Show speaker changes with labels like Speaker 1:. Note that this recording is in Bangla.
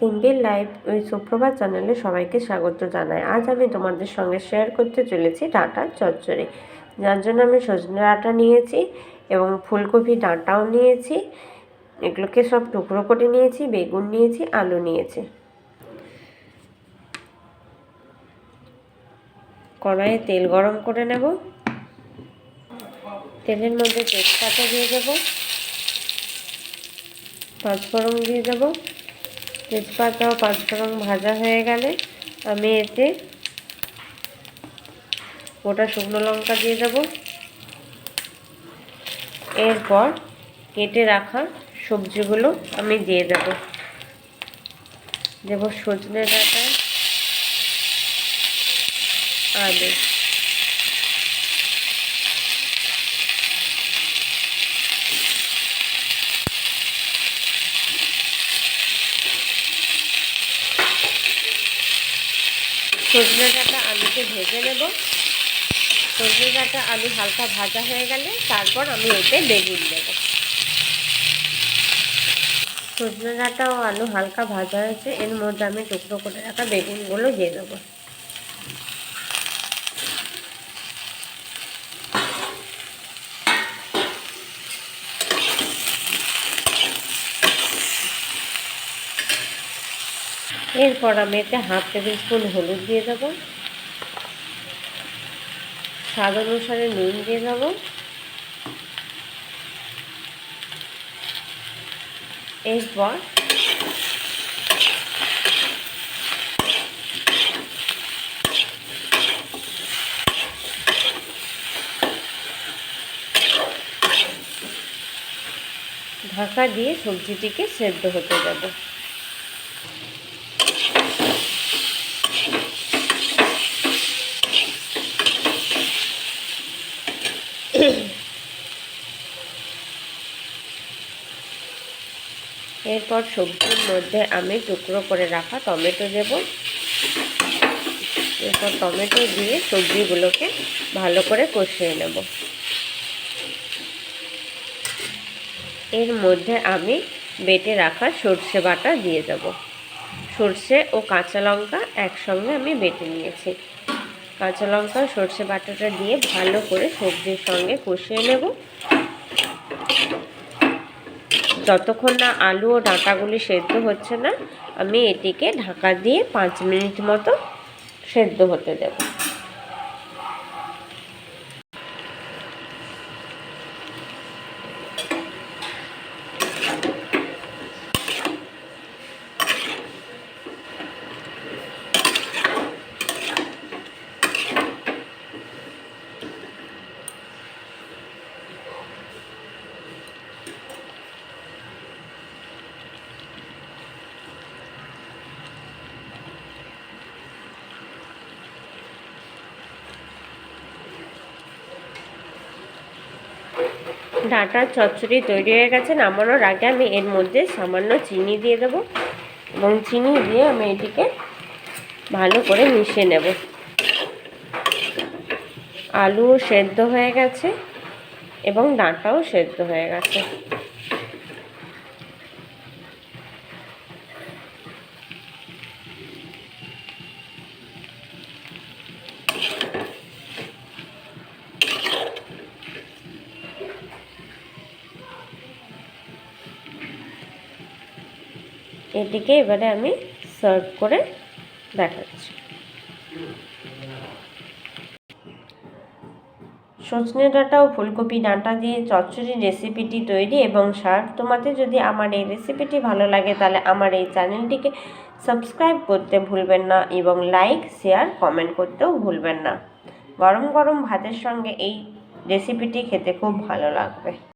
Speaker 1: সিম্পল লাইফ ওই সুপ্রভাত চ্যানেলে সবাইকে স্বাগত জানাই। আজ আমি তোমাদের সঙ্গে শেয়ার করতে চলেছি ডাঁটা চচ্চড়ি। যার জন্য আমি সজনে ডাঁটা নিয়েছি এবং ফুলকপি ডাঁটাও নিয়েছি। এগুলোকে সব টুকরো করে নিয়েছি, বেগুন নিয়েছি, আলু নিয়েছি। কড়াইয়ে তেল গরম করে নেব। তেলের মধ্যে তেজপাতা দিয়ে দেবো। পাঁচফোড়ন দিয়ে দেবো। তেজপাতা ও পাঁচফোড়ন ভাজা হয়ে গেলে আমি এতে গোটা শুকনো লঙ্কা দিয়ে দেবো। এরপর কেটে রাখা সবজিগুলো আমি দিয়ে দেব। দেব সজনে ডাঁটা, আলু। সজনে ডাঁটা আলুকে ভেজে নেব। সজনে ডাঁটা আলু হালকা ভাজা হয়ে গেলে তারপর আমি এতে বেগুন দেব। সজনে ডাঁটা ও আলু হালকা ভাজা হয়েছে, এর মধ্যে আমি টুকরো করে রাখা বেগুনগুলো দিয়ে দেবো। এরপর আমি এতে হাফ টেবিল স্পুন হলুদ দিয়ে দেবো। স্বাদ অনুসারে নুন দিয়ে দেবো। এরপর ঢাকা দিয়ে সবজিটিকে সেদ্ধ হতে দেবো। এরপর সবজির মধ্যে আমি টুকরো করে রাখা টমেটো দেব। এরপর টমেটো দিয়ে সবজিগুলোকে ভালো করে কষিয়ে নেব। এর মধ্যে আমি বেটে রাখা সর্ষে বাটা দিয়ে দেব। সর্ষে ও কাঁচা লঙ্কা একসঙ্গে আমি বেটে নিয়েছি। কাঁচা লঙ্কা সর্ষে বাটাটা দিয়ে ভালো করে সবজির সঙ্গে কষিয়ে নেব। যতক্ষণ না আলু ও ডাঁটাগুলি সেদ্ধ হচ্ছে না, আমি এটিকে ঢাকা দিয়ে পাঁচ মিনিট মতো সেদ্ধ হতে দেব। ডাঁটার চচ্চড়ি তৈরি হয়ে গেছে, নামানোর আগে আমি এর মধ্যে সামান্য চিনি দিয়ে দেব এবং চিনি দিয়ে আমি এটিকে ভালো করে মিশিয়ে নেব। আলুও সেদ্ধ হয়ে গেছে এবং ডাঁটাও সেদ্ধ হয়ে গেছে। এটিকে এবারে আমি সার্ভ করে দেখাচ্ছি। সজনে ডাঁটা ও ফুলকপি ডাঁটা দিয়ে চচ্চড়ি রেসিপিটি তৈরি এবং সার্ভ তোমাদের যদি আমার এই রেসিপিটি ভালো লাগে তাহলে আমার এই চ্যানেলটিকে সাবস্ক্রাইব করতে ভুলবেন না এবং লাইক, শেয়ার, কমেন্ট করতেও ভুলবেন না। গরম গরম ভাতের সঙ্গে এই রেসিপিটি খেতে খুব ভালো লাগবে।